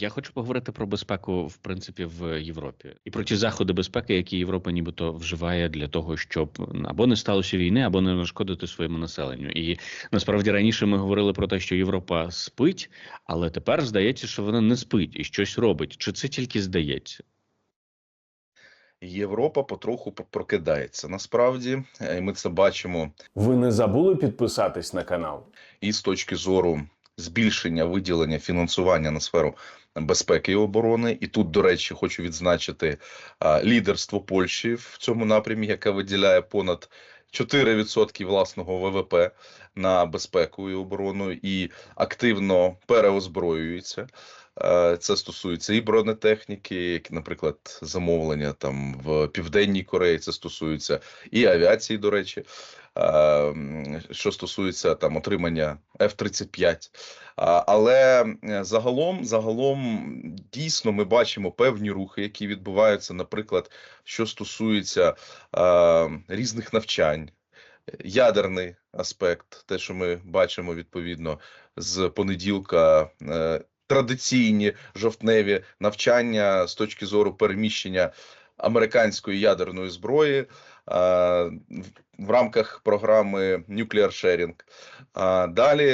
Я хочу поговорити про безпеку, в принципі, в Європі і про ті заходи безпеки, які Європа нібито вживає для того, щоб або не сталося війни, або не нашкодити своєму населенню. І насправді раніше ми говорили про те, що Європа спить, але тепер здається, що вона не спить і щось робить. Чи це тільки здається? Європа потроху прокидається. Насправді, е, і ми це бачимо Ви не забули підписатись на канал? і з точки зору збільшення виділення фінансування на сферу безпеки і оборони. І тут, до речі, хочу відзначити лідерство Польщі в цьому напрямі, яке виділяє понад 4% власного ВВП на безпеку і оборону і активно переозброюється. Е, Це стосується і бронетехніки, наприклад, замовлення там в Південній Кореї. Це стосується і авіації, до речі, Е, що стосується там отримання F-35. Але е, загалом, загалом, дійсно, ми бачимо певні рухи, які відбуваються, наприклад, що стосується різних навчань. Ядерний аспект, те, що ми бачимо відповідно з понеділка, традиційні жовтневі навчання з точки зору переміщення американської ядерної зброї е, в- рамках програми Nuclear Sharing. А далі,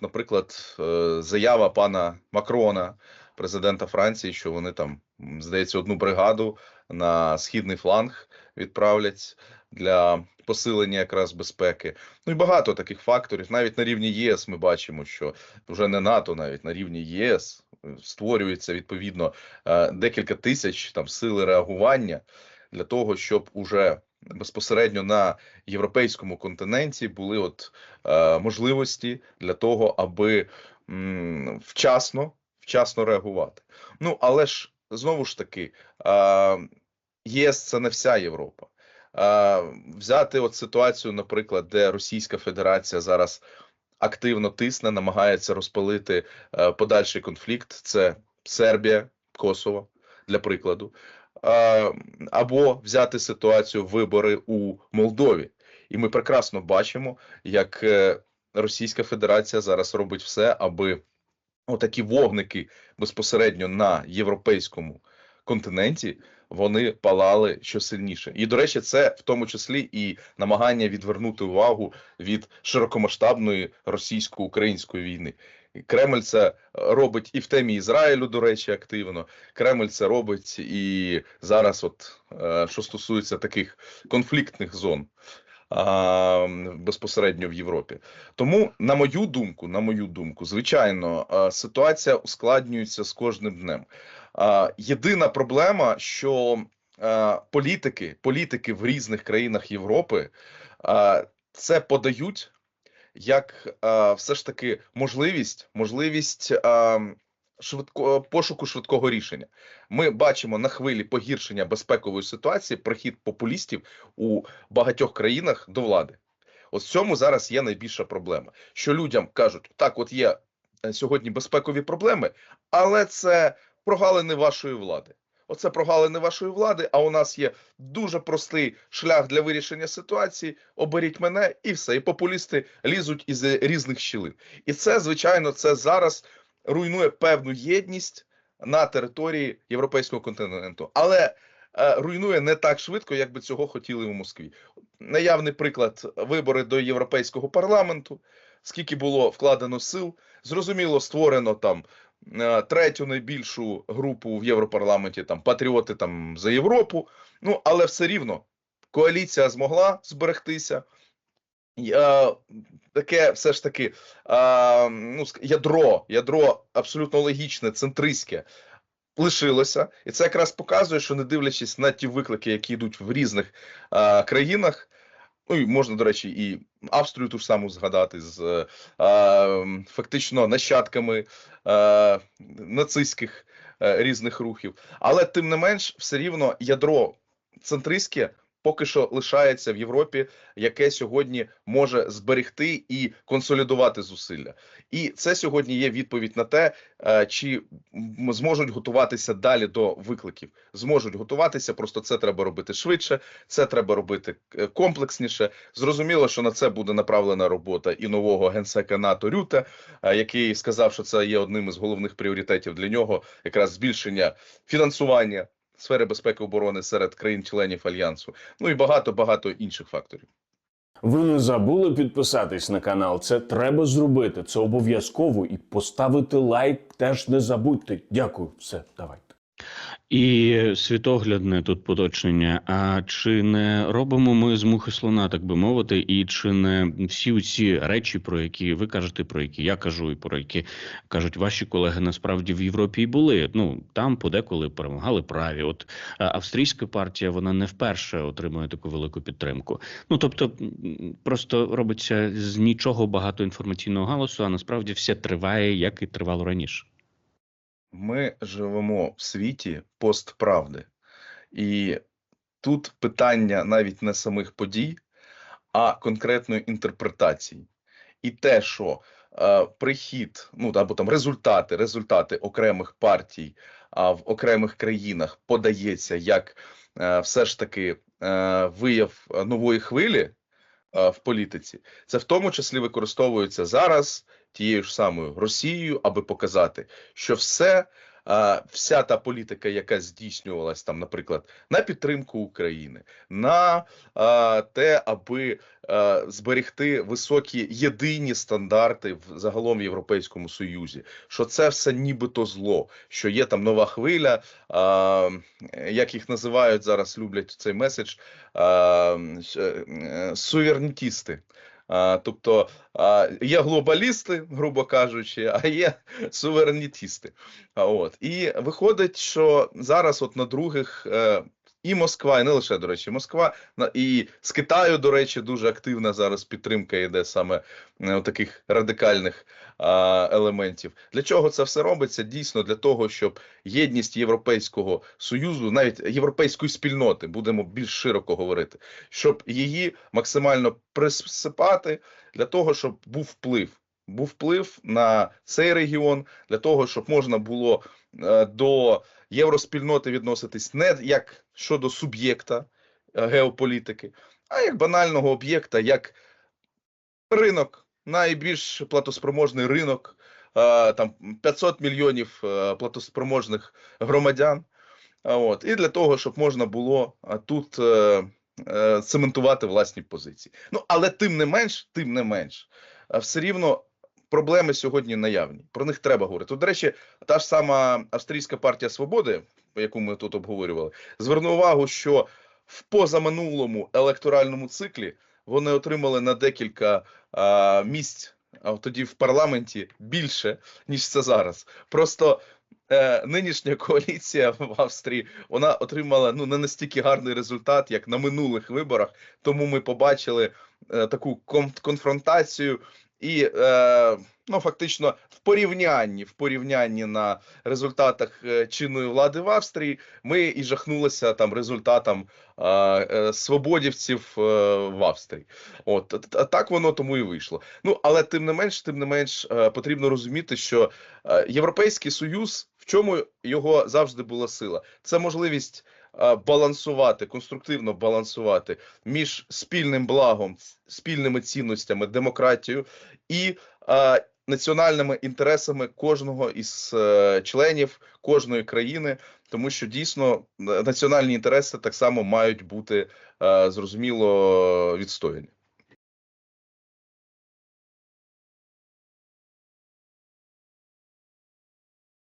наприклад, е, заява пана Макрона, президента Франції, що вони там, здається, одну бригаду на східний фланг відправлять для посилення якраз безпеки. Ну і багато таких факторів. Навіть на рівні ЄС ми бачимо, що вже не НАТО, навіть на рівні ЄС е, створюється відповідно е, декілька тисяч там сили реагування для того, щоб уже безпосередньо на європейському континенті були от е, можливості для того, аби вчасно, вчасно реагувати. Ну але ж знову ж таки, ЄС це не вся Європа. Взяти от ситуацію, наприклад, де Російська Федерація зараз активно тисне, намагається розпалити е, подальший конфлікт. Це Сербія, Косово, для прикладу. Або взяти ситуацію вибори у Молдові. І ми прекрасно бачимо, як е, Російська Федерація зараз робить все, аби отакі вогники безпосередньо на європейському континенті вони палали що сильніше. І до речі, це в тому числі і намагання відвернути увагу від широкомасштабної російсько-української війни. Кремль це робить і в темі Ізраїлю, до речі, активно. Кремль це робить і зараз, от е, що стосується таких конфліктних зон. а, Безпосередньо в Європі, тому на мою думку, на мою думку, звичайно, е, ситуація ускладнюється з кожним днем. А, Єдина проблема, що е, політики, політики в різних країнах Європи е, це подають як е, все ж таки можливість, можливість е, швидко пошуку швидкого рішення. Ми бачимо на хвилі погіршення безпекової ситуації прихід популістів у багатьох країнах до влади. Ось в цьому зараз є найбільша проблема. Що людям кажуть, так, от є е, сьогодні безпекові проблеми, але це прогалини вашої влади. Оце прогалини вашої влади. А у нас є дуже простий шлях для вирішення ситуації. Оберіть мене, і все. І популісти лізуть із різних щілин. І це, звичайно, це зараз руйнує певну єдність на території європейського континенту, але е, руйнує не так швидко, як би цього хотіли у Москві. Наявний приклад вибори до європейського парламенту. Скільки було вкладено сил, зрозуміло, створено там третю найбільшу групу в Європарламенті, там патріоти там за Європу. Ну але все рівно коаліція змогла зберегтися. Таке все ж таки ну, ядро, ядро абсолютно логічне, центристське лишилося, і це якраз показує, що не дивлячись на ті виклики, які йдуть в різних а, країнах. Ну і можна, до речі, і Австрію ту ж саму згадати з е, фактично нащадками е, нацистських е, різних рухів. Але тим не менш, все рівно ядро центристське поки що лишається в Європі, яке сьогодні може зберегти і консолідувати зусилля. І це сьогодні є відповідь на те, е, чи зможуть готуватися далі до викликів. Зможуть готуватися, просто це треба робити швидше, це треба робити е, комплексніше. Зрозуміло, що на це буде направлена робота і нового генсека НАТО Рюте, е, який сказав, що це є одним із головних пріоритетів для нього, якраз збільшення фінансування сфери безпеки оборони серед країн-членів альянсу. Ну і багато багато інших факторів. Ви не забули підписатись на канал. Це треба зробити. Це обов'язково і поставити лайк теж не забудьте. Дякую. Все, давайте. І світоглядне тут поточнення. А чи не робимо ми з мухи слона, так би мовити, і чи не всі ці речі, про які ви кажете, про які я кажу, і про які кажуть ваші колеги, насправді в Європі і були. Ну там подеколи перемагали праві. От австрійська партія вона не вперше отримує таку велику підтримку. Ну тобто, просто робиться з нічого багато інформаційного галасу, а насправді все триває, як і тривало раніше. Ми живемо в світі постправди, і тут питання навіть не самих подій, а конкретної інтерпретації. І те, що е, прихід, ну або там результати, результати окремих партій а, в окремих країнах подається як е, все ж таки е, вияв е, нової хвилі е, в політиці, це в тому числі використовується зараз тією ж самою Росією, аби показати, що все, вся та політика, яка здійснювалась там, наприклад, на підтримку України, на те, аби зберегти високі єдині стандарти в загалом Європейському Союзі, що це все нібито зло, що є там нова хвиля, як їх називають зараз, люблять цей меседж, е, е, суверенітісти. Тобто є глобалісти, грубо кажучи, а є суверенітісти. А, от. І виходить, що зараз, от на других, е, і Москва, і не лише, до речі, Москва, і з Китаю, до речі, дуже активна зараз підтримка йде саме е, таких радикальних а, елементів. Для чого це все робиться? Дійсно, для того, щоб єдність Європейського Союзу, навіть європейської спільноти, будемо більш широко говорити, щоб її максимально присипати для того, щоб був вплив. Був вплив на цей регіон для того, щоб можна було е, до євроспільноти відноситись не як щодо суб'єкта е, геополітики, а як банального об'єкта, як ринок, найбільш платоспроможний ринок, е, там 500 мільйонів е, платоспроможних громадян. От, і для того, щоб можна було тут цементувати власні позиції. Ну, але тим не менш, тим не менш, все рівно проблеми сьогодні наявні. Про них треба говорити. От, до речі, та ж сама Австрійська партія свободи, яку ми тут обговорювали, зверну увагу, що в позаминулому електоральному циклі вони отримали на декілька а, місць. А тоді в парламенті більше ніж це зараз. Просто е, нинішня коаліція в Австрії вона отримала ну не настільки гарний результат, як на минулих виборах. Тому ми побачили е, таку кон- конфронтацію і е, ну фактично в порівнянні в порівнянні на результатах е, чинної влади в Австрії. Ми і жахнулися там результатам е, е, свободівців е, в Австрії. От так воно тому і вийшло. Ну але тим не менш, тим не менш, е, потрібно розуміти, що е, Європейський Союз в чому його завжди була сила? Це можливість балансувати, конструктивно балансувати між спільним благом, спільними цінностями, демократією і е, національними інтересами кожного із е, членів кожної країни, тому що дійсно е, національні інтереси так само мають бути е, зрозуміло відстояні.